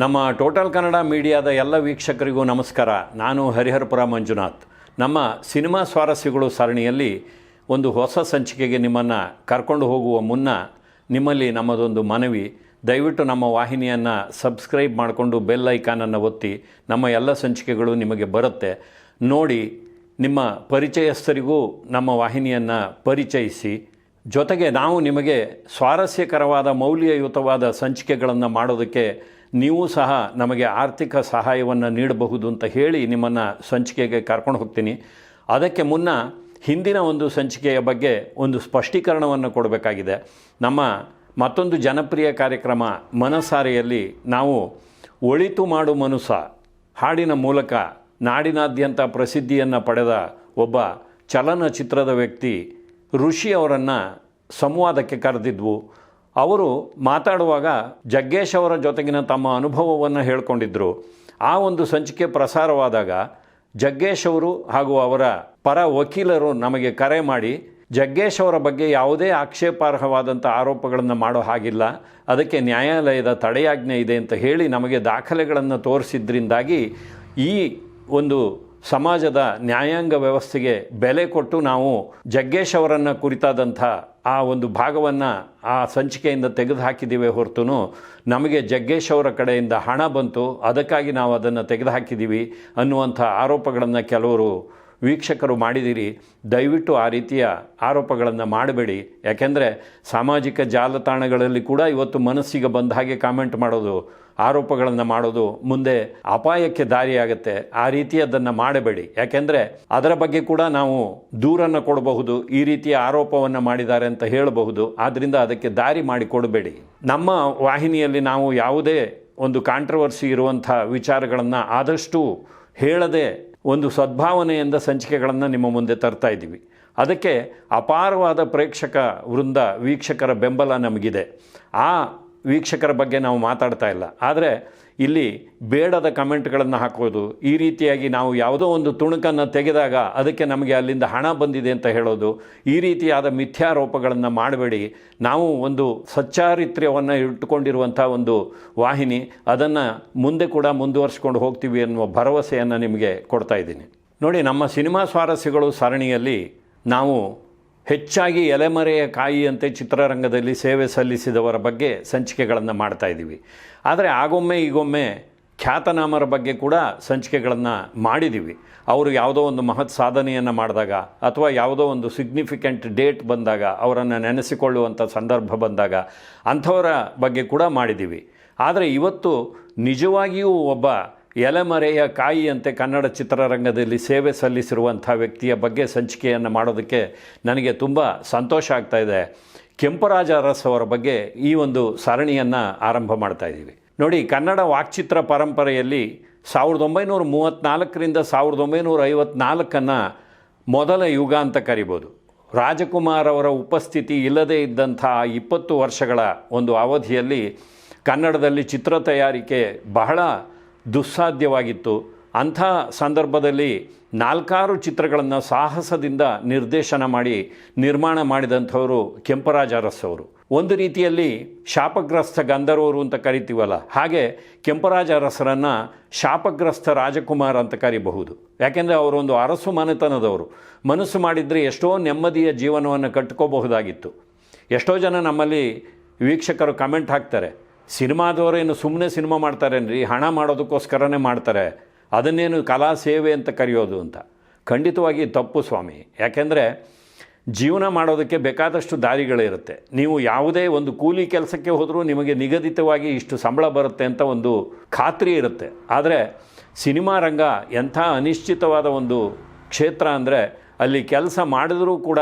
ನಮ್ಮ ಟೋಟಲ್ ಕನ್ನಡ ಮೀಡಿಯಾದ ಎಲ್ಲ ವೀಕ್ಷಕರಿಗೂ ನಮಸ್ಕಾರ. ನಾನು ಹರಿಹರಪುರ ಮಂಜುನಾಥ್. ನಮ್ಮ ಸಿನಿಮಾ ಸ್ವಾರಸ್ಯಗಳು ಸರಣಿಯಲ್ಲಿ ಒಂದು ಹೊಸ ಸಂಚಿಕೆಗೆ ನಿಮ್ಮನ್ನು ಕರ್ಕೊಂಡು ಹೋಗುವ ಮುನ್ನ ನಿಮ್ಮಲ್ಲಿ ನಮ್ಮದೊಂದು ಮನವಿ. ದಯವಿಟ್ಟು ನಮ್ಮ ವಾಹಿನಿಯನ್ನು ಸಬ್ಸ್ಕ್ರೈಬ್ ಮಾಡಿಕೊಂಡು ಬೆಲ್ ಐಕಾನನ್ನು ಒತ್ತಿ ನಮ್ಮ ಎಲ್ಲ ಸಂಚಿಕೆಗಳು ನಿಮಗೆ ಬರುತ್ತೆ. ನೋಡಿ, ನಿಮ್ಮ ಪರಿಚಯಸ್ಥರಿಗೂ ನಮ್ಮ ವಾಹಿನಿಯನ್ನು ಪರಿಚಯಿಸಿ. ಜೊತೆಗೆ ನಾವು ನಿಮಗೆ ಸ್ವಾರಸ್ಯಕರವಾದ, ಮೌಲ್ಯಯುತವಾದ ಸಂಚಿಕೆಗಳನ್ನು ಮಾಡೋದಕ್ಕೆ ನೀವು ಸಹ ನಮಗೆ ಆರ್ಥಿಕ ಸಹಾಯವನ್ನು ನೀಡಬಹುದು ಅಂತ ಹೇಳಿ ನಿಮ್ಮನ್ನು ಸಂಚಿಕೆಗೆ ಕರ್ಕೊಂಡು ಹೋಗ್ತೀನಿ. ಅದಕ್ಕೆ ಮುನ್ನ ಹಿಂದಿನ ಒಂದು ಸಂಚಿಕೆಯ ಬಗ್ಗೆ ಒಂದು ಸ್ಪಷ್ಟೀಕರಣವನ್ನು ಕೊಡಬೇಕಾಗಿದೆ. ನಮ್ಮ ಮತ್ತೊಂದು ಜನಪ್ರಿಯ ಕಾರ್ಯಕ್ರಮ ಮನಸಾರೆಯಲ್ಲಿ ನಾವು ಒಳಿತು ಮಾಡು ಮನುಸ ಹಾಡಿನ ಮೂಲಕ ನಾಡಿನಾದ್ಯಂತ ಪ್ರಸಿದ್ಧಿಯನ್ನು ಪಡೆದ ಒಬ್ಬ ಚಲನಚಿತ್ರದ ವ್ಯಕ್ತಿ ಋಷಿ ಅವರನ್ನು ಸಂವಾದಕ್ಕೆ ಕರೆದಿದ್ವು. ಅವರು ಮಾತಾಡುವಾಗ ಜಗ್ಗೇಶ್ ಅವರ ಜೊತೆಗಿನ ತಮ್ಮ ಅನುಭವವನ್ನು ಹೇಳ್ಕೊಂಡಿದ್ದರು ಆ ಒಂದು ಸಂಚಿಕೆ ಪ್ರಸಾರವಾದಾಗ ಜಗ್ಗೇಶ್ ಅವರು ಹಾಗೂ ಅವರ ಪರ ವಕೀಲರು ನಮಗೆ ಕರೆ ಮಾಡಿ, ಜಗ್ಗೇಶ್ ಅವರ ಬಗ್ಗೆ ಯಾವುದೇ ಆಕ್ಷೇಪಾರ್ಹವಾದಂಥ ಆರೋಪಗಳನ್ನು ಮಾಡೋ ಹಾಗಿಲ್ಲ, ಅದಕ್ಕೆ ನ್ಯಾಯಾಲಯದ ತಡೆಯಾಜ್ಞೆ ಇದೆ ಅಂತ ಹೇಳಿ ನಮಗೆ ದಾಖಲೆಗಳನ್ನು ತೋರಿಸಿದ್ರಿಂದಾಗಿ ಈ ಒಂದು ಸಮಾಜದ ನ್ಯಾಯಾಂಗ ವ್ಯವಸ್ಥೆಗೆ ಬೆಲೆ ಕೊಟ್ಟು ನಾವು ಜಗ್ಗೇಶ್ ಅವರನ್ನು ಕುರಿತಾದಂಥ ಆ ಒಂದು ಭಾಗವನ್ನು ಆ ಸಂಚಿಕೆಯಿಂದ ತೆಗೆದು ಹಾಕಿದ್ದೀವಿ ಹೊರತು ನಮಗೆ ಜಗ್ಗೇಶ್ ಅವರ ಕಡೆಯಿಂದ ಹಣ ಬಂತು, ಅದಕ್ಕಾಗಿ ನಾವು ಅದನ್ನು ತೆಗೆದು ಹಾಕಿದ್ದೀವಿ ಅನ್ನುವಂಥ ಆರೋಪಗಳನ್ನು ಕೆಲವರು ವೀಕ್ಷಕರು ಮಾಡಿದಿರಿ. ದಯವಿಟ್ಟು ಆ ರೀತಿಯ ಆರೋಪಗಳನ್ನು ಮಾಡಬೇಡಿ. ಯಾಕೆಂದರೆ ಸಾಮಾಜಿಕ ಜಾಲತಾಣಗಳಲ್ಲಿ ಕೂಡ ಇವತ್ತು ಮನಸ್ಸಿಗೆ ಬಂದ ಹಾಗೆ ಕಾಮೆಂಟ್ ಮಾಡೋದು ಆರೋಪಗಳನ್ನು ಮಾಡೋದು ಮುಂದೆ ಅಪಾಯಕ್ಕೆ ದಾರಿಯಾಗುತ್ತೆ. ಆ ರೀತಿ ಅದನ್ನು ಮಾಡಬೇಡಿ. ಯಾಕೆಂದರೆ ಅದರ ಬಗ್ಗೆ ಕೂಡ ನಾವು ದೂರನ್ನು ಕೊಡಬಹುದು, ಈ ರೀತಿಯ ಆರೋಪವನ್ನು ಮಾಡಿದ್ದಾರೆ ಅಂತ ಹೇಳಬಹುದು. ಆದ್ದರಿಂದ ಅದಕ್ಕೆ ದಾರಿ ಮಾಡಿ ಕೊಡಬೇಡಿ. ನಮ್ಮ ವಾಹಿನಿಯಲ್ಲಿ ನಾವು ಯಾವುದೇ ಒಂದು ಕಾಂಟ್ರವರ್ಸಿ ಇರುವಂಥ ವಿಚಾರಗಳನ್ನು ಆದಷ್ಟು ಹೇಳದೆ ಒಂದು ಸದ್ಭಾವನೆಯಿಂದ ಸಂಚಿಕೆಗಳನ್ನು ನಿಮ್ಮ ಮುಂದೆ ತರ್ತಾ ಇದ್ದೀವಿ. ಅದಕ್ಕೆ ಅಪಾರವಾದ ಪ್ರೇಕ್ಷಕ ವೃಂದ, ವೀಕ್ಷಕರ ಬೆಂಬಲ ನಮಗಿದೆ. ಆ ವೀಕ್ಷಕರ ಬಗ್ಗೆ ನಾವು ಮಾತಾಡ್ತಾ ಇಲ್ಲ. ಆದರೆ ಇಲ್ಲಿ ಬೇಡದ ಕಮೆಂಟ್ಗಳನ್ನು ಹಾಕೋದು, ಈ ರೀತಿಯಾಗಿ ನಾವು ಯಾವುದೋ ಒಂದು ತುಣುಕನ್ನು ತೆಗೆದಾಗ ಅದಕ್ಕೆ ನಮಗೆ ಅಲ್ಲಿಂದ ಹಣ ಬಂದಿದೆ ಅಂತ ಹೇಳೋದು, ಈ ರೀತಿಯಾದ ಮಿಥ್ಯಾರೋಪಗಳನ್ನು ಮಾಡಬೇಡಿ. ನಾವು ಒಂದು ಸಚ್ಚಾರಿತ್ರ್ಯವನ್ನು ಇಟ್ಟುಕೊಂಡಿರುವಂಥ ಒಂದು ವಾಹಿನಿ, ಅದನ್ನು ಮುಂದೆ ಕೂಡ ಮುಂದುವರಿಸ್ಕೊಂಡು ಹೋಗ್ತೀವಿ ಅನ್ನುವ ಭರವಸೆಯನ್ನು ನಿಮಗೆ ಕೊಡ್ತಾ ಇದ್ದೀನಿ. ನೋಡಿ, ನಮ್ಮ ಸಿನಿಮಾ ಸ್ವಾರಸ್ಯಗಳು ಸರಣಿಯಲ್ಲಿ ನಾವು ಹೆಚ್ಚಾಗಿ ಎಲೆಮರೆಯ ಕಾಯಿಯಂತೆ ಚಿತ್ರರಂಗದಲ್ಲಿ ಸೇವೆ ಸಲ್ಲಿಸಿದವರ ಬಗ್ಗೆ ಸಂಚಿಕೆಗಳನ್ನು ಮಾಡ್ತಾ ಇದ್ದೀವಿ. ಆದರೆ ಆಗೊಮ್ಮೆ ಈಗೊಮ್ಮೆ ಖ್ಯಾತನಾಮರ ಬಗ್ಗೆ ಕೂಡ ಸಂಚಿಕೆಗಳನ್ನು ಮಾಡಿದ್ದೀವಿ ಅವರು ಯಾವುದೋ ಒಂದು ಮಹತ್ ಸಾಧನೆಯನ್ನು ಮಾಡಿದಾಗ ಅಥವಾ ಯಾವುದೋ ಒಂದು ಸಿಗ್ನಿಫಿಕೆಂಟ್ ಡೇಟ್ ಬಂದಾಗ ಅವರನ್ನು ನೆನೆಸಿಕೊಳ್ಳುವಂಥ ಸಂದರ್ಭ ಬಂದಾಗ ಅಂಥವರ ಬಗ್ಗೆ ಕೂಡ ಮಾಡಿದ್ದೀವಿ ಆದರೆ ಇವತ್ತು ನಿಜವಾಗಿಯೂ ಒಬ್ಬ ಎಲೆಮರೆಯ ಕಾಯಿಯಂತೆ ಕನ್ನಡ ಚಿತ್ರರಂಗದಲ್ಲಿ ಸೇವೆ ಸಲ್ಲಿಸಿರುವಂಥ ವ್ಯಕ್ತಿಯ ಬಗ್ಗೆ ಸಂಚಿಕೆಯನ್ನು ಮಾಡೋದಕ್ಕೆ ನನಗೆ ತುಂಬ ಸಂತೋಷ ಆಗ್ತಾ ಇದೆ. ಕೆಂಪರಾಜ ಅರಸ್ ಅವರ ಬಗ್ಗೆ ಈ ಒಂದು ಸರಣಿಯನ್ನು ಆರಂಭ ಮಾಡ್ತಾ ಇದ್ದೀವಿ. ನೋಡಿ, ಕನ್ನಡ ವಾಕ್ಚಿತ್ರ ಪರಂಪರೆಯಲ್ಲಿ ಸಾವಿರದ ಒಂಬೈನೂರ ಮೂವತ್ತ್ನಾಲ್ಕರಿಂದ ಸಾವಿರದ ಒಂಬೈನೂರ ಐವತ್ನಾಲ್ಕನ್ನು ಮೊದಲ ಯುಗ ಅಂತ ಕರಿಬೋದು. ರಾಜಕುಮಾರ್ ಅವರ ಉಪಸ್ಥಿತಿ ಇಲ್ಲದೇ ಇದ್ದಂಥ ಇಪ್ಪತ್ತು ವರ್ಷಗಳ ಒಂದು ಅವಧಿಯಲ್ಲಿ ಕನ್ನಡದಲ್ಲಿ ಚಿತ್ರ ತಯಾರಿಕೆ ಬಹಳ ದುಸ್ಸಾಧ್ಯವಾಗಿತ್ತು. ಅಂಥ ಸಂದರ್ಭದಲ್ಲಿ ನಾಲ್ಕಾರು ಚಿತ್ರಗಳನ್ನು ಸಾಹಸದಿಂದ ನಿರ್ದೇಶನ ಮಾಡಿ, ನಿರ್ಮಾಣ ಮಾಡಿದಂಥವರು ಕೆಂಪರಾಜ ಅರಸ್ ಅವರು. ಒಂದು ರೀತಿಯಲ್ಲಿ ಶಾಪಗ್ರಸ್ತ ಗಂಧರ್ವರು ಅಂತ ಕರಿತೀವಲ್ಲ, ಹಾಗೆ ಕೆಂಪರಾಜ ಅರಸರನ್ನು ಶಾಪಗ್ರಸ್ತ ರಾಜಕುಮಾರ್ ಅಂತ ಕರಿಬಹುದು. ಯಾಕೆಂದರೆ ಅವರೊಂದು ಅರಸು ಮನೆತನದವರು. ಮನಸ್ಸು ಮಾಡಿದರೆ ಎಷ್ಟೋ ನೆಮ್ಮದಿಯ ಜೀವನವನ್ನು ಕಟ್ಕೋಬಹುದಾಗಿತ್ತು. ಎಷ್ಟೋ ಜನ ನಮ್ಮಲ್ಲಿ ವೀಕ್ಷಕರು ಕಮೆಂಟ್ ಹಾಕ್ತಾರೆ ಸಿನಿಮಾದವರೇನು ಸುಮ್ಮನೆ ಸಿನಿಮಾ ಮಾಡ್ತಾರೇನ್ರಿ? ಹಣ ಮಾಡೋದಕ್ಕೋಸ್ಕರನೇ ಮಾಡ್ತಾರೆ. ಅದನ್ನೇನು ಕಲಾ ಸೇವೆ ಅಂತ ಕರೆಯೋದು ಅಂತ. ಖಂಡಿತವಾಗಿ ತಪ್ಪು ಸ್ವಾಮಿ. ಯಾಕೆಂದರೆ ಜೀವನ ಮಾಡೋದಕ್ಕೆ ಬೇಕಾದಷ್ಟು ದಾರಿಗಳಿರುತ್ತೆ ನೀವು ಯಾವುದೇ ಒಂದು ಕೂಲಿ ಕೆಲಸಕ್ಕೆ ಹೋದರೂ ನಿಮಗೆ ನಿಗದಿತವಾಗಿ ಇಷ್ಟು ಸಂಬಳ ಬರುತ್ತೆ ಅಂತ ಒಂದು ಖಾತ್ರಿ ಇರುತ್ತೆ. ಆದರೆ ಸಿನಿಮಾ ರಂಗ ಎಂಥ ಅನಿಶ್ಚಿತವಾದ ಒಂದು ಕ್ಷೇತ್ರ ಅಂದರೆ ಅಲ್ಲಿ ಕೆಲಸ ಮಾಡಿದರೂ ಕೂಡ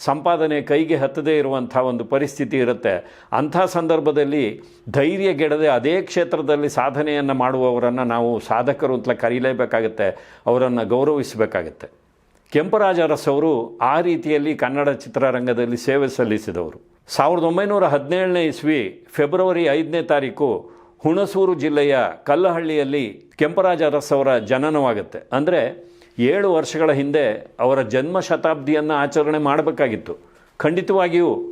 ಸಂಪಾದನೆ ಕೈಗೆ ಹತ್ತದೇ ಇರುವಂಥ ಒಂದು ಪರಿಸ್ಥಿತಿ ಇರುತ್ತೆ. ಅಂಥ ಸಂದರ್ಭದಲ್ಲಿ ಧೈರ್ಯಗೆಡದೆ ಅದೇ ಕ್ಷೇತ್ರದಲ್ಲಿ ಸಾಧನೆಯನ್ನು ಮಾಡುವವರನ್ನು ನಾವು ಸಾಧಕರು ಅಂತಲೇ ಕರೀಲೇಬೇಕಾಗತ್ತೆ, ಅವರನ್ನು ಗೌರವಿಸಬೇಕಾಗತ್ತೆ. ಕೆಂಪರಾಜ ಅರಸ್ ಅವರು ಆ ರೀತಿಯಲ್ಲಿ ಕನ್ನಡ ಚಿತ್ರರಂಗದಲ್ಲಿ ಸೇವೆ ಸಲ್ಲಿಸಿದವರು. ಸಾವಿರದ ಒಂಬೈನೂರ ಹದಿನೇಳನೇ ಇಸ್ವಿ ಫೆಬ್ರವರಿ ಐದನೇ ತಾರೀಕು ಹುಣಸೂರು ಜಿಲ್ಲೆಯ ಕಲ್ಲಹಳ್ಳಿಯಲ್ಲಿ ಕೆಂಪರಾಜ ಅರಸ್ ಅವರ ಜನನವಾಗುತ್ತೆ. ಅಂದರೆ ಏಳು ವರ್ಷಗಳ ಹಿಂದೆ ಅವರ ಜನ್ಮ ಶತಾಬ್ದಿಯನ್ನು ಆಚರಣೆ ಮಾಡಬೇಕಾಗಿತ್ತು. ಖಂಡಿತವಾಗಿಯೂ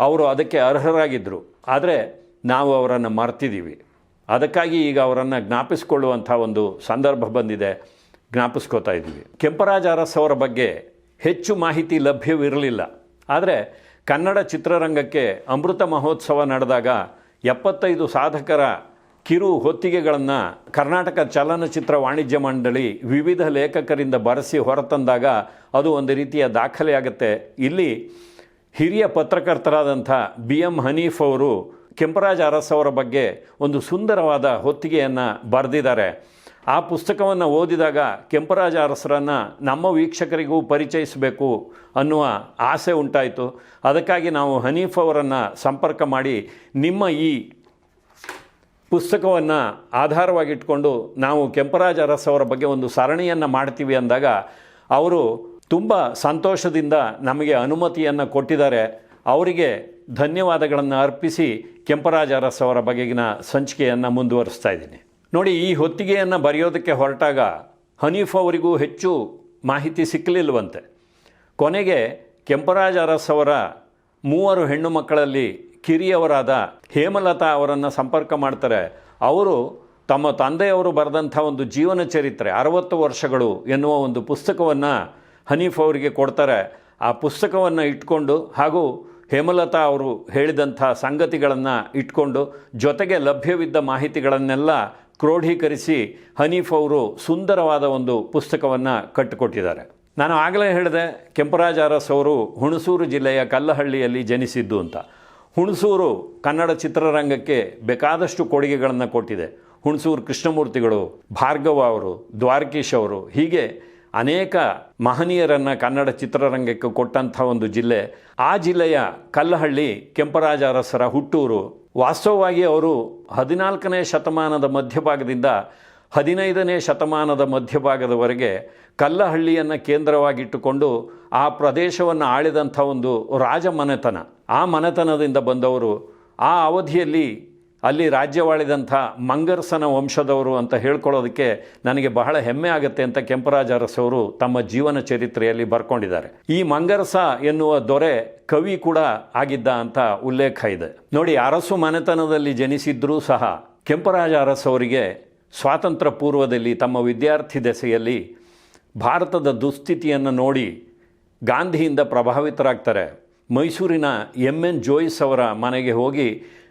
ಅವರು ಅದಕ್ಕೆ ಅರ್ಹರಾಗಿದ್ದರು ಆದರೆ ನಾವು ಅವರನ್ನು ಮರ್ತಿದ್ದೀವಿ ಅದಕ್ಕಾಗಿ ಈಗ ಅವರನ್ನು ಜ್ಞಾಪಿಸಿಕೊಳ್ಳುವಂಥ ಒಂದು ಸಂದರ್ಭ ಬಂದಿದೆ. ಜ್ಞಾಪಿಸ್ಕೋತಾ ಇದ್ದೀವಿ. ಕೆಂಪರಾಜ ಅರಸ್ ಬಗ್ಗೆ ಹೆಚ್ಚು ಮಾಹಿತಿ ಲಭ್ಯವಿರಲಿಲ್ಲ. ಆದರೆ ಕನ್ನಡ ಚಿತ್ರರಂಗಕ್ಕೆ ಅಮೃತ ಮಹೋತ್ಸವ ನಡೆದಾಗ ಎಪ್ಪತ್ತೈದು ಸಾಧಕರ ಕಿರು ಹೊತ್ತಿಗೆಗಳನ್ನು ಕರ್ನಾಟಕ ಚಲನಚಿತ್ರ ವಾಣಿಜ್ಯ ಮಂಡಳಿ ವಿವಿಧ ಲೇಖಕರಿಂದ ಬರೆಸಿ ಹೊರತಂದಾಗ ಅದು ಒಂದು ರೀತಿಯ ದಾಖಲೆಯಾಗುತ್ತೆ ಇಲ್ಲಿ ಹಿರಿಯ ಪತ್ರಕರ್ತರಾದಂಥ ಬಿ ಎಂ ಹನೀಫ್ ಅವರು ಕೆಂಪರಾಜ ಅರಸ್ ಅವರ ಬಗ್ಗೆ ಒಂದು ಸುಂದರವಾದ ಹೊತ್ತಿಗೆಯನ್ನು ಬರೆದಿದ್ದಾರೆ. ಆ ಪುಸ್ತಕವನ್ನು ಓದಿದಾಗ ಕೆಂಪರಾಜ ಅರಸರನ್ನು ನಮ್ಮ ವೀಕ್ಷಕರಿಗೂ ಪರಿಚಯಿಸಬೇಕು ಅನ್ನುವ ಆಸೆ ಉಂಟಾಯಿತು. ಅದಕ್ಕಾಗಿ ನಾವು ಹನೀಫ್ ಅವರನ್ನು ಸಂಪರ್ಕ ಮಾಡಿ ನಿಮ್ಮ ಈ ಪುಸ್ತಕವನ್ನು ಆಧಾರವಾಗಿಟ್ಕೊಂಡು ನಾವು ಕೆಂಪರಾಜ ಅರಸ್ ಅವರ ಬಗ್ಗೆ ಒಂದು ಸರಣಿಯನ್ನು ಮಾಡ್ತೀವಿ ಅಂದಾಗ, ಅವರು ತುಂಬ ಸಂತೋಷದಿಂದ ನಮಗೆ ಅನುಮತಿಯನ್ನು ಕೊಟ್ಟಿದ್ದಾರೆ. ಅವರಿಗೆ ಧನ್ಯವಾದಗಳನ್ನು ಅರ್ಪಿಸಿ ಕೆಂಪರಾಜ ಅರಸ್ ಅವರ ಬಗೆಗಿನ ಸಂಚಿಕೆಯನ್ನು ಮುಂದುವರಿಸ್ತಾ ಇದ್ದೀನಿ. ನೋಡಿ, ಈ ಹೊತ್ತಿಗೆಯನ್ನು ಬರೆಯೋದಕ್ಕೆ ಹೊರಟಾಗ ಹನೀಫ್ ಅವರಿಗೂ ಹೆಚ್ಚು ಮಾಹಿತಿ ಸಿಕ್ಕಲಿಲ್ಲವಂತೆ ಕೊನೆಗೆ ಕೆಂಪರಾಜ ಅರಸ್ ಅವರ ಮೂವರು ಹೆಣ್ಣು ಮಕ್ಕಳಲ್ಲಿ ಕಿರಿಯವರಾದ ಹೇಮಲತಾ ಅವರನ್ನು ಸಂಪರ್ಕ ಮಾಡ್ತಾರೆ. ಅವರು ತಮ್ಮ ತಂದೆಯವರು ಬರೆದಂಥ ಒಂದು ಜೀವನ ಚರಿತ್ರೆ, ಅರವತ್ತು ವರ್ಷಗಳು ಎನ್ನುವ ಒಂದು ಪುಸ್ತಕವನ್ನು ಹನೀಫ್ ಅವರಿಗೆ ಕೊಡ್ತಾರೆ. ಆ ಪುಸ್ತಕವನ್ನು ಇಟ್ಕೊಂಡು ಹಾಗೂ ಹೇಮಲತಾ ಅವರು ಹೇಳಿದಂಥ ಸಂಗತಿಗಳನ್ನು ಇಟ್ಕೊಂಡು ಜೊತೆಗೆ ಲಭ್ಯವಿದ್ದ ಮಾಹಿತಿಗಳನ್ನೆಲ್ಲ ಕ್ರೋಢೀಕರಿಸಿ ಹನೀಫ್ ಅವರು ಸುಂದರವಾದ ಒಂದು ಪುಸ್ತಕವನ್ನು ಕಟ್ಟಿಕೊಟ್ಟಿದ್ದಾರೆ. ನಾನು ಆಗಲೇ ಹೇಳಿದೆ, ಕೆಂಪರಾಜ ಅರಸ್ ಅವರು ಹುಣಸೂರು ಜಿಲ್ಲೆಯ ಕಲ್ಲಹಳ್ಳಿಯಲ್ಲಿ ಜನಿಸಿದ್ದು ಅಂತ. ಹುಣಸೂರು ಕನ್ನಡ ಚಿತ್ರರಂಗಕ್ಕೆ ಬೇಕಾದಷ್ಟು ಕೊಡುಗೆಗಳನ್ನು ಕೊಟ್ಟಿದೆ. ಹುಣಸೂರು ಕೃಷ್ಣಮೂರ್ತಿಗಳು ಭಾರ್ಗವ ಅವರು, ದ್ವಾರಕೀಶ್ ಅವರು, ಹೀಗೆ ಅನೇಕ ಮಹನೀಯರನ್ನು ಕನ್ನಡ ಚಿತ್ರರಂಗಕ್ಕೆ ಕೊಟ್ಟಂಥ ಒಂದು ಜಿಲ್ಲೆ. ಆ ಜಿಲ್ಲೆಯ ಕಲ್ಲಹಳ್ಳಿ ಕೆಂಪರಾಜ ಅರಸರ ಹುಟ್ಟೂರು. ವಾಸ್ತವವಾಗಿ ಅವರು ಹದಿನಾಲ್ಕನೇ ಶತಮಾನದ ಮಧ್ಯಭಾಗದಿಂದ ಹದಿನೈದನೇ ಶತಮಾನದ ಮಧ್ಯಭಾಗದವರೆಗೆ ಕಲ್ಲಹಳ್ಳಿಯನ್ನು ಕೇಂದ್ರವಾಗಿಟ್ಟುಕೊಂಡು ಆ ಪ್ರದೇಶವನ್ನು ಆಳಿದಂಥ ಒಂದು ರಾಜ ಮನೆತನ ಆ ಮನೆತನದಿಂದ ಬಂದವರು, ಆ ಅವಧಿಯಲ್ಲಿ ಅಲ್ಲಿ ರಾಜ್ಯವಾಳಿದಂಥ ಮಂಗರ್ಸನ ವಂಶದವರು ಅಂತ ಹೇಳ್ಕೊಳ್ಳೋದಕ್ಕೆ ನನಗೆ ಬಹಳ ಹೆಮ್ಮೆ ಆಗುತ್ತೆ ಅಂತ ಕೆಂಪರಾಜ ಅರಸವರು ತಮ್ಮ ಜೀವನ ಚರಿತ್ರೆಯಲ್ಲಿ ಬರ್ಕೊಂಡಿದ್ದಾರೆ. ಈ ಮಂಗರಸ ಎನ್ನುವ ದೊರೆ ಕವಿ ಕೂಡ ಆಗಿದ್ದ ಅಂತ ಉಲ್ಲೇಖ ಇದೆ. ನೋಡಿ, ಅರಸು ಮನೆತನದಲ್ಲಿ ಜನಿಸಿದ್ರೂ ಸಹ ಕೆಂಪರಾಜ ಅರಸವರಿಗೆ ಸ್ವಾತಂತ್ರ್ಯ ಪೂರ್ವದಲ್ಲಿ ತಮ್ಮ ವಿದ್ಯಾರ್ಥಿ ದೆಸೆಯಲ್ಲಿ ಭಾರತದ ದುಸ್ಥಿತಿಯನ್ನು ನೋಡಿ ಗಾಂಧಿಯಿಂದ ಪ್ರಭಾವಿತರಾಗ್ತಾರೆ. ಮೈಸೂರಿನ ಎಂ ಎನ್ ಜೋಯಿಸ್ ಅವರ ಮನೆಗೆ ಹೋಗಿ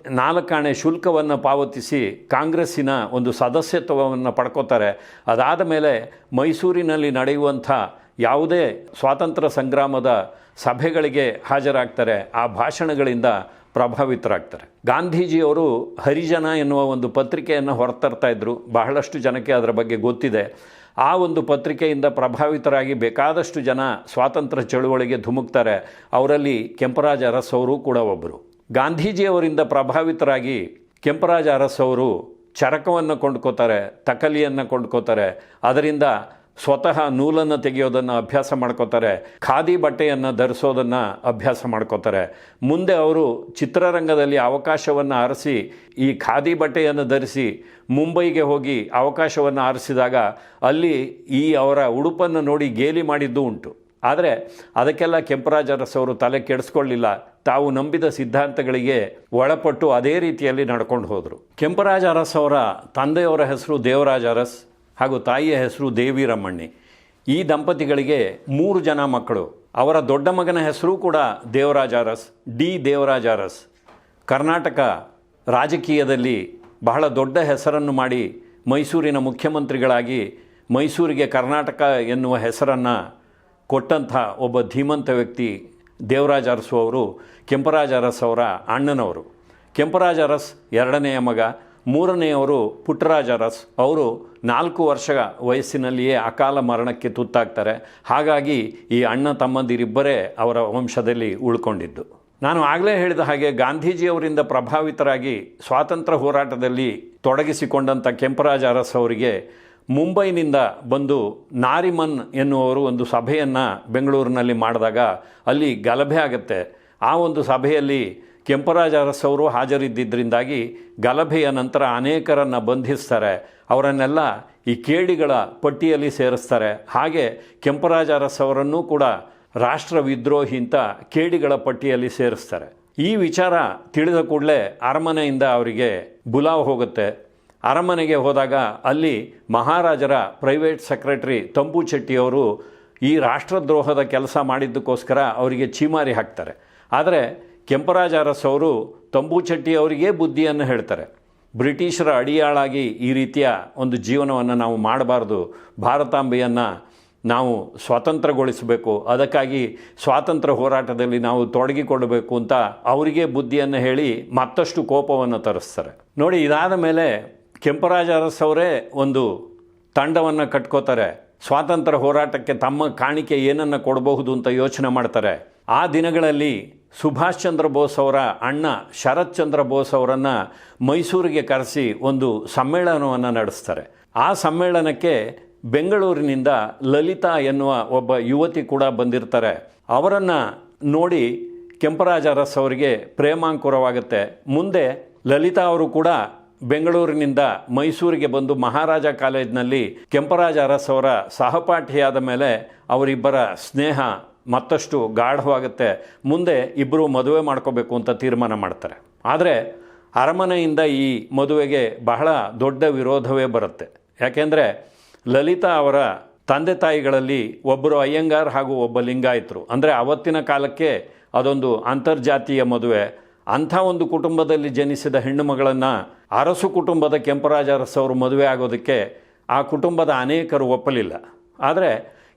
ನಾಲ್ಕಾಣೆ ಶುಲ್ಕವನ್ನು ಪಾವತಿಸಿ ಕಾಂಗ್ರೆಸ್ಸಿನ ಒಂದು ಸದಸ್ಯತ್ವವನ್ನು ಪಡ್ಕೋತಾರೆ. ಅದಾದ ಮೇಲೆ ಮೈಸೂರಿನಲ್ಲಿ ನಡೆಯುವಂಥ ಯಾವುದೇ ಸ್ವಾತಂತ್ರ್ಯ ಸಂಗ್ರಾಮದ ಸಭೆಗಳಿಗೆ ಹಾಜರಾಗ್ತಾರೆ. ಆ ಭಾಷಣಗಳಿಂದ ಪ್ರಭಾವಿತರಾಗ್ತಾರೆ. ಗಾಂಧೀಜಿಯವರು ಹರಿಜನ ಎನ್ನುವ ಒಂದು ಪತ್ರಿಕೆಯನ್ನು ಹೊರತರ್ತಾ ಇದ್ದರು ಬಹಳಷ್ಟು ಜನಕ್ಕೆ ಅದರ ಬಗ್ಗೆ ಗೊತ್ತಿದೆ. ಆ ಒಂದು ಪತ್ರಿಕೆಯಿಂದ ಪ್ರಭಾವಿತರಾಗಿ ಬೇಕಾದಷ್ಟು ಜನ ಸ್ವಾತಂತ್ರ್ಯ ಚಳುವಳಿಗೆ ಧುಮುಕ್ತಾರೆ. ಅವರಲ್ಲಿ ಕೆಂಪರಾಜ ಅರಸ್ ಅವರು ಕೂಡ ಒಬ್ಬರು ಗಾಂಧೀಜಿಯವರಿಂದ ಪ್ರಭಾವಿತರಾಗಿ ಕೆಂಪರಾಜ ಅರಸ್ ಅವರು ಚರಕವನ್ನು ಕೊಂಡ್ಕೋತಾರೆ, ತಕಲಿಯನ್ನು ಕೊಂಡ್ಕೋತಾರೆ. ಅದರಿಂದ ಸ್ವತಃ ನೂಲನ್ನು ತೆಗೆಯೋದನ್ನು ಅಭ್ಯಾಸ ಮಾಡ್ಕೋತಾರೆ, ಖಾದಿ ಬಟ್ಟೆಯನ್ನು ಧರಿಸೋದನ್ನು ಅಭ್ಯಾಸ ಮಾಡ್ಕೋತಾರೆ. ಮುಂದೆ ಅವರು ಚಿತ್ರರಂಗದಲ್ಲಿ ಅವಕಾಶವನ್ನು ಆರಿಸಿ, ಈ ಖಾದಿ ಬಟ್ಟೆಯನ್ನು ಧರಿಸಿ ಮುಂಬೈಗೆ ಹೋಗಿ ಅವಕಾಶವನ್ನು ಆರಿಸಿದಾಗ ಅಲ್ಲಿ ಈ ಅವರ ಉಡುಪನ್ನು ನೋಡಿ ಗೇಲಿ ಮಾಡಿದ್ದು ಉಂಟು. ಆದರೆ ಅದಕ್ಕೆಲ್ಲ ಕೆಂಪರಾಜ ಅರಸ್ ಅವರು ತಲೆ ಕೆಡಿಸ್ಕೊಳ್ಳಿಲ್ಲ. ತಾವು ನಂಬಿದ ಸಿದ್ಧಾಂತಗಳಿಗೆ ಒಳಪಟ್ಟು ಅದೇ ರೀತಿಯಲ್ಲಿ ನಡ್ಕೊಂಡು ಹೋದರು. ಕೆಂಪರಾಜ ಅರಸ್ ಅವರ ತಂದೆಯವರ ಹೆಸರು ದೇವರಾಜ ಅರಸ್ ಹಾಗೂ ತಾಯಿಯ ಹೆಸರು ದೇವಿ ರಮಣ್ಣಿ ಈ ದಂಪತಿಗಳಿಗೆ ಮೂರು ಜನ ಮಕ್ಕಳು. ಅವರ ದೊಡ್ಡ ಮಗನ ಹೆಸರು ಕೂಡ ದೇವರಾಜ ಅರಸ್ ಡಿ ದೇವರಾಜ ಅರಸ್ ಕರ್ನಾಟಕ ರಾಜಕೀಯದಲ್ಲಿ ಬಹಳ ದೊಡ್ಡ ಹೆಸರನ್ನು ಮಾಡಿ ಮೈಸೂರಿನ ಮುಖ್ಯಮಂತ್ರಿಗಳಾಗಿ ಮೈಸೂರಿಗೆ ಕರ್ನಾಟಕ ಎನ್ನುವ ಹೆಸರನ್ನು ಕೊಟ್ಟಂಥ ಒಬ್ಬ ಧೀಮಂತ ವ್ಯಕ್ತಿ ದೇವರಾಜ ಅರಸು ಅವರು ಕೆಂಪರಾಜ ಅರಸ್ ಅವರ ಅಣ್ಣನವರು. ಕೆಂಪರಾಜ ಅರಸ್ ಎರಡನೆಯ ಮಗ. ಮೂರನೆಯವರು ಪುಟ್ಟರಾಜ ಅರಸ್ ಅವರು ನಾಲ್ಕು ವರ್ಷ ವಯಸ್ಸಿನಲ್ಲಿಯೇ ಅಕಾಲ ಮರಣಕ್ಕೆ ತುತ್ತಾಗ್ತಾರೆ. ಹಾಗಾಗಿ ಈ ಅಣ್ಣ ತಮ್ಮಂದಿರಿಬ್ಬರೇ ಅವರ ವಂಶದಲ್ಲಿ ಉಳ್ಕೊಂಡಿದ್ದು. ನಾನು ಆಗಲೇ ಹೇಳಿದ ಹಾಗೆ ಗಾಂಧೀಜಿಯವರಿಂದ ಪ್ರಭಾವಿತರಾಗಿ ಸ್ವಾತಂತ್ರ್ಯ ಹೋರಾಟದಲ್ಲಿ ತೊಡಗಿಸಿಕೊಂಡಂಥ ಕೆಂಪರಾಜ ಅರಸ್ ಅವರಿಗೆ ಮುಂಬೈನಿಂದ ಬಂದು ನಾರಿಮನ್ ಎನ್ನುವರು ಒಂದು ಸಭೆಯನ್ನು ಬೆಂಗಳೂರಿನಲ್ಲಿ ಮಾಡಿದಾಗ ಅಲ್ಲಿ ಗಲಭೆ ಆಗುತ್ತೆ. ಆ ಒಂದು ಸಭೆಯಲ್ಲಿ ಕೆಂಪರಾಜ ಅರಸವರು ಹಾಜರಿದ್ದಿದ್ದರಿಂದಾಗಿ ಗಲಭೆಯ ನಂತರ ಅನೇಕರನ್ನು ಬಂಧಿಸ್ತಾರೆ. ಅವರನ್ನೆಲ್ಲ ಈ ಕೇಡಿಗಳ ಪಟ್ಟಿಯಲ್ಲಿ ಸೇರಿಸ್ತಾರೆ. ಹಾಗೆ ಕೆಂಪರಾಜ ಅರಸವರನ್ನೂ ಕೂಡ ರಾಷ್ಟ್ರ ವಿದ್ರೋಹಿ ಅಂತ ಕೇಡಿಗಳ ಪಟ್ಟಿಯಲ್ಲಿ ಸೇರಿಸ್ತಾರೆ. ಈ ವಿಚಾರ ತಿಳಿದ ಕೂಡಲೇ ಅರಮನೆಯಿಂದ ಅವರಿಗೆ ಬುಲಾವ್ ಹೋಗುತ್ತೆ. ಅರಮನೆಗೆ ಹೋದಾಗ ಅಲ್ಲಿ ಮಹಾರಾಜರ ಪ್ರೈವೇಟ್ ಸೆಕ್ರೆಟರಿ ತಂಬು ಚೆಟ್ಟಿಯವರು ಈ ರಾಷ್ಟ್ರದ್ರೋಹದ ಕೆಲಸ ಮಾಡಿದ್ದಕ್ಕೋಸ್ಕರ ಅವರಿಗೆ ಚೀಮಾರಿ ಹಾಕ್ತಾರೆ. ಆದರೆ ಕೆಂಪರಾಜ ಅರಸ್ ಅವರು ತಂಬೂಚಟ್ಟಿ ಅವರಿಗೇ ಬುದ್ಧಿಯನ್ನು ಹೇಳ್ತಾರೆ. ಬ್ರಿಟಿಷರ ಅಡಿಯಾಳಾಗಿ ಈ ರೀತಿಯ ಒಂದು ಜೀವನವನ್ನು ನಾವು ಮಾಡಬಾರ್ದು. ಭಾರತಾಂಬೆಯನ್ನು ನಾವು ಸ್ವತಂತ್ರಗೊಳಿಸಬೇಕು ಅದಕ್ಕಾಗಿ ಸ್ವಾತಂತ್ರ್ಯ ಹೋರಾಟದಲ್ಲಿ ನಾವು ತೊಡಗಿಕೊಳ್ಳಬೇಕು ಅಂತ ಅವರಿಗೆ ಬುದ್ಧಿಯನ್ನು ಹೇಳಿ ಮತ್ತಷ್ಟು ಕೋಪವನ್ನು ತರಿಸ್ತಾರೆ. ನೋಡಿ, ಇದಾದ ಮೇಲೆ ಕೆಂಪರಾಜ ಅರಸ್ ಅವರೇ ಒಂದು ತಂಡವನ್ನು ಕಟ್ಕೋತಾರೆ. ಸ್ವಾತಂತ್ರ್ಯ ಹೋರಾಟಕ್ಕೆ ತಮ್ಮ ಕಾಣಿಕೆ ಏನನ್ನು ಕೊಡಬಹುದು ಅಂತ ಯೋಚನೆ ಮಾಡ್ತಾರೆ. ಆ ದಿನಗಳಲ್ಲಿ ಸುಭಾಷ್ ಚಂದ್ರ ಬೋಸ್ ಅವರ ಅಣ್ಣ ಶರತ್ ಚಂದ್ರ ಬೋಸ್ ಅವರನ್ನು ಮೈಸೂರಿಗೆ ಕರೆಸಿ ಒಂದು ಸಮ್ಮೇಳನವನ್ನು ನಡೆಸ್ತಾರೆ. ಆ ಸಮ್ಮೇಳನಕ್ಕೆ ಬೆಂಗಳೂರಿನಿಂದ ಲಲಿತಾ ಎನ್ನುವ ಒಬ್ಬ ಯುವತಿ ಕೂಡ ಬಂದಿರ್ತಾರೆ. ಅವರನ್ನು ನೋಡಿ ಕೆಂಪರಾಜ ಅರಸ್ ಅವರಿಗೆ ಪ್ರೇಮಾಂಕುರವಾಗುತ್ತೆ. ಮುಂದೆ ಲಲಿತಾ ಅವರು ಕೂಡ ಬೆಂಗಳೂರಿನಿಂದ ಮೈಸೂರಿಗೆ ಬಂದು ಮಹಾರಾಜ ಕಾಲೇಜಿನಲ್ಲಿ ಕೆಂಪರಾಜ ಅರಸ್ ಅವರ ಸಹಪಾಠಿಯಾದ ಮೇಲೆ ಅವರಿಬ್ಬರ ಸ್ನೇಹ ಮತ್ತಷ್ಟು ಗಾಢವಾಗುತ್ತೆ. ಮುಂದೆ ಇಬ್ಬರು ಮದುವೆ ಮಾಡ್ಕೋಬೇಕು ಅಂತ ತೀರ್ಮಾನ ಮಾಡ್ತಾರೆ. ಆದರೆ ಅರಮನೆಯಿಂದ ಈ ಮದುವೆಗೆ ಬಹಳ ದೊಡ್ಡ ವಿರೋಧವೇ ಬರುತ್ತೆ. ಯಾಕೆಂದರೆ ಲಲಿತಾ ಅವರ ತಂದೆ ತಾಯಿಗಳಲ್ಲಿ ಒಬ್ಬರು ಅಯ್ಯಂಗಾರ್ ಹಾಗೂ ಒಬ್ಬ ಲಿಂಗಾಯಿತರು. ಅಂದರೆ ಅವತ್ತಿನ ಕಾಲಕ್ಕೆ ಅದೊಂದು ಅಂತರ್ಜಾತೀಯ ಮದುವೆ. ಅಂಥ ಒಂದು ಕುಟುಂಬದಲ್ಲಿ ಜನಿಸಿದ ಹೆಣ್ಣು ಮಗಳನ್ನು ಅರಸು ಕುಟುಂಬದ ಕೆಂಪರಾಜ ಅವರು ಮದುವೆ ಆಗೋದಕ್ಕೆ ಆ ಕುಟುಂಬದ ಅನೇಕರು ಒಪ್ಪಲಿಲ್ಲ. ಆದರೆ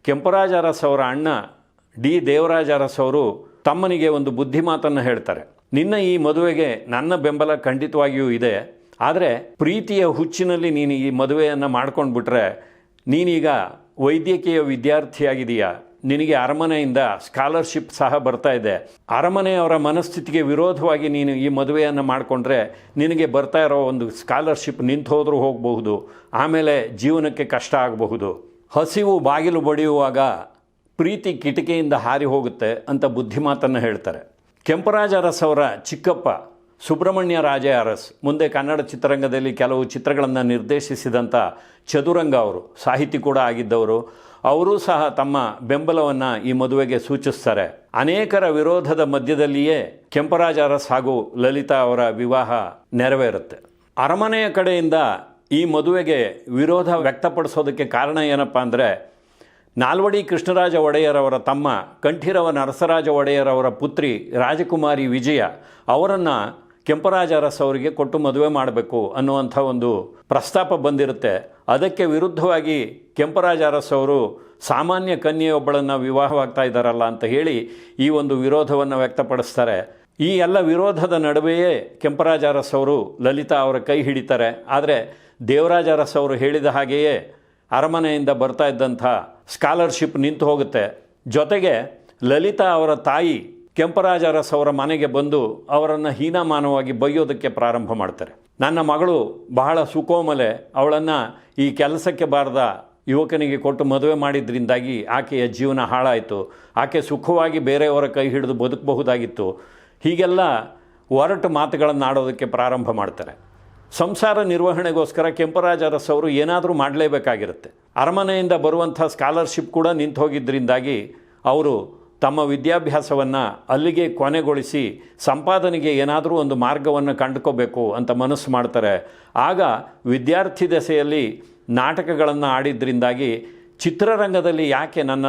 ಕೆಂಪರಾಜ ಅರಸ್ ಅವರ ಅಣ್ಣ ಡಿ. ದೇವರಾಜ ಅರಸ್ ಅವರು ತಮ್ಮನಿಗೆ ಒಂದು ಬುದ್ಧಿ ಮಾತನ್ನು ಹೇಳ್ತಾರೆ. ನಿನ್ನ ಈ ಮದುವೆಗೆ ನನ್ನ ಬೆಂಬಲ ಖಂಡಿತವಾಗಿಯೂ ಇದೆ. ಆದರೆ ಪ್ರೀತಿಯ ಹುಚ್ಚಿನಲ್ಲಿ ನೀನು ಈ ಮದುವೆಯನ್ನು ಮಾಡ್ಕೊಂಡು ಬಿಟ್ರೆ ನೀನೀಗ ವೈದ್ಯಕೀಯ ವಿದ್ಯಾರ್ಥಿಯಾಗಿದೆಯಾ? ನಿನಗೆ ಅರಮನೆಯಿಂದ ಸ್ಕಾಲರ್ಶಿಪ್ ಸಹ ಬರ್ತಾ ಇದೆ. ಅರಮನೆಯವರ ಮನಸ್ಥಿತಿಗೆ ವಿರೋಧವಾಗಿ ನೀನು ಈ ಮದುವೆಯನ್ನು ಮಾಡಿಕೊಂಡ್ರೆ ನಿನಗೆ ಬರ್ತಾ ಇರೋ ಒಂದು ಸ್ಕಾಲರ್ಶಿಪ್ ನಿಂತು ಹೋದರೂ ಹೋಗಬಹುದು. ಆಮೇಲೆ ಜೀವನಕ್ಕೆ ಕಷ್ಟ ಆಗಬಹುದು. ಹಸಿವು ಬಾಗಿಲು ಬಡಿಯುವಾಗ ಪ್ರೀತಿ ಕಿಟಕಿಯಿಂದ ಹಾರಿ ಹೋಗುತ್ತೆ ಅಂತ ಬುದ್ಧಿಮಾತನ್ನು ಹೇಳ್ತಾರೆ. ಕೆಂಪರಾಜ ಅರಸ್ ಅವರ ಚಿಕ್ಕಪ್ಪ ಸುಬ್ರಹ್ಮಣ್ಯ ರಾಜ ಅರಸ್ ಮುಂದೆ ಕನ್ನಡ ಚಿತ್ರರಂಗದಲ್ಲಿ ಕೆಲವು ಚಿತ್ರಗಳನ್ನು ನಿರ್ದೇಶಿಸಿದಂಥ ಚದುರಂಗ ಅವರು, ಸಾಹಿತಿ ಕೂಡ ಆಗಿದ್ದವರು, ಅವರೂ ಸಹ ತಮ್ಮ ಬೆಂಬಲವನ್ನು ಈ ಮದುವೆಗೆ ಸೂಚಿಸ್ತಾರೆ. ಅನೇಕರ ವಿರೋಧದ ಮಧ್ಯದಲ್ಲಿಯೇ ಕೆಂಪರಾಜ ಅರಸ್ ಹಾಗೂ ಲಲಿತಾ ಅವರ ವಿವಾಹ ನೆರವೇರುತ್ತೆ. ಅರಮನೆಯ ಕಡೆಯಿಂದ ಈ ಮದುವೆಗೆ ವಿರೋಧ ವ್ಯಕ್ತಪಡಿಸೋದಕ್ಕೆ ಕಾರಣ ಏನಪ್ಪ ಅಂದರೆ ನಾಲ್ವಡಿ ಕೃಷ್ಣರಾಜ ಒಡೆಯರವರ ತಮ್ಮ, ಕಂಠೀರವ ನರಸರಾಜ ಒಡೆಯರವರ ಪುತ್ರಿ ರಾಜಕುಮಾರಿ ವಿಜಯ ಅವರನ್ನು ಕೆಂಪರಾಜ ಅರಸ್ ಅವರಿಗೆ ಕೊಟ್ಟು ಮದುವೆ ಮಾಡಬೇಕು ಅನ್ನುವಂಥ ಒಂದು ಪ್ರಸ್ತಾಪ ಬಂದಿರುತ್ತೆ. ಅದಕ್ಕೆ ವಿರುದ್ಧವಾಗಿ ಕೆಂಪರಾಜ ಅರಸ್ ಅವರು ಸಾಮಾನ್ಯ ಕನ್ಯೆಯೊಬ್ಬಳನ್ನು ವಿವಾಹವಾಗ್ತಾ ಇದ್ದಾರಲ್ಲ ಅಂತ ಹೇಳಿ ಈ ಒಂದು ವಿರೋಧವನ್ನು ವ್ಯಕ್ತಪಡಿಸ್ತಾರೆ. ಈ ಎಲ್ಲ ವಿರೋಧದ ನಡುವೆಯೇ ಕೆಂಪರಾಜ ಅರಸ್ ಅವರು ಲಲಿತಾ ಅವರ ಕೈ ಹಿಡಿತಾರೆ. ಆದರೆ ದೇವರಾಜ ಅರಸ್ ಅವರು ಹೇಳಿದ ಹಾಗೆಯೇ ಅರಮನೆಯಿಂದ ಬರ್ತಾ ಇದ್ದಂಥ ಸ್ಕಾಲರ್ಶಿಪ್ ನಿಂತು ಹೋಗುತ್ತೆ. ಜೊತೆಗೆ ಲಲಿತಾ ಅವರ ತಾಯಿ ಕೆಂಪರಾಜರಸ್ ಅವರ ಮನೆಗೆ ಬಂದು ಅವರನ್ನು ಹೀನಮಾನವಾಗಿ ಬೈಯೋದಕ್ಕೆ ಪ್ರಾರಂಭ ಮಾಡ್ತಾರೆ. ನನ್ನ ಮಗಳು ಬಹಳ ಸುಕೋಮಲೆ, ಅವಳನ್ನು ಈ ಕೆಲಸಕ್ಕೆ ಬಾರದ ಯುವಕನಿಗೆ ಕೊಟ್ಟು ಮದುವೆ ಮಾಡಿದ್ರಿಂದಾಗಿ ಆಕೆಯ ಜೀವನ ಹಾಳಾಯಿತು. ಆಕೆ ಸುಖವಾಗಿ ಬೇರೆಯವರ ಕೈ ಹಿಡಿದು ಬದುಕಬಹುದಾಗಿತ್ತು. ಹೀಗೆಲ್ಲ ಒರಟು ಮಾತುಗಳನ್ನು ಆಡೋದಕ್ಕೆ ಪ್ರಾರಂಭ ಮಾಡ್ತಾರೆ. ಸಂಸಾರ ನಿರ್ವಹಣೆಗೋಸ್ಕರ ಕೆಂಪರಾಜ ಅರಸವರು ಏನಾದರೂ ಮಾಡಲೇಬೇಕಾಗಿರುತ್ತೆ. ಅರಮನೆಯಿಂದ ಬರುವಂಥ ಸ್ಕಾಲರ್ಶಿಪ್ ಕೂಡ ನಿಂತು ಹೋಗಿದ್ದರಿಂದಾಗಿ ಅವರು ತಮ್ಮ ವಿದ್ಯಾಭ್ಯಾಸವನ್ನು ಅಲ್ಲಿಗೆ ಕೊನೆಗೊಳಿಸಿ ಸಂಪಾದನೆಗೆ ಏನಾದರೂ ಒಂದು ಮಾರ್ಗವನ್ನು ಕಂಡುಕೋಬೇಕು ಅಂತ ಮನಸ್ಸು ಮಾಡ್ತಾರೆ. ಆಗ ವಿದ್ಯಾರ್ಥಿ ದೆಸೆಯಲ್ಲಿ ನಾಟಕಗಳನ್ನು ಆಡಿದ್ರಿಂದಾಗಿ ಚಿತ್ರರಂಗದಲ್ಲಿ ಯಾಕೆ ನನ್ನ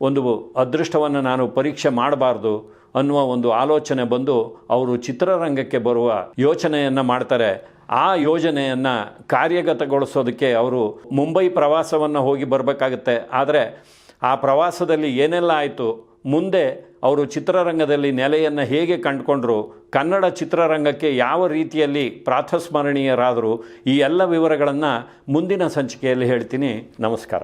ಒಂದು ಅದೃಷ್ಟವನ್ನು ನಾನು ಪರೀಕ್ಷೆ ಮಾಡಬಾರ್ದು ಅನ್ನುವ ಒಂದು ಆಲೋಚನೆ ಬಂದು ಅವರು ಚಿತ್ರರಂಗಕ್ಕೆ ಬರುವ ಯೋಚನೆಯನ್ನು ಮಾಡ್ತಾರೆ. ಆ ಯೋಜನೆಯನ್ನು ಕಾರ್ಯಗತಗೊಳಿಸೋದಕ್ಕೆ ಅವರು ಮುಂಬೈ ಪ್ರವಾಸವನ್ನು ಹೋಗಿ ಬರಬೇಕಾಗತ್ತೆ. ಆದರೆ ಆ ಪ್ರವಾಸದಲ್ಲಿ ಏನೆಲ್ಲ ಆಯಿತು? ಮುಂದೆ ಅವರು ಚಿತ್ರರಂಗದಲ್ಲಿ ನೆಲೆಯನ್ನು ಹೇಗೆ ಕಂಡುಕೊಂಡ್ರು? ಕನ್ನಡ ಚಿತ್ರರಂಗಕ್ಕೆ ಯಾವ ರೀತಿಯಲ್ಲಿ ಪ್ರಾತಸ್ಮರಣೀಯರಾದರು? ಈ ಎಲ್ಲ ವಿವರಗಳನ್ನು ಮುಂದಿನ ಸಂಚಿಕೆಯಲ್ಲಿ ಹೇಳ್ತೀನಿ. ನಮಸ್ಕಾರ.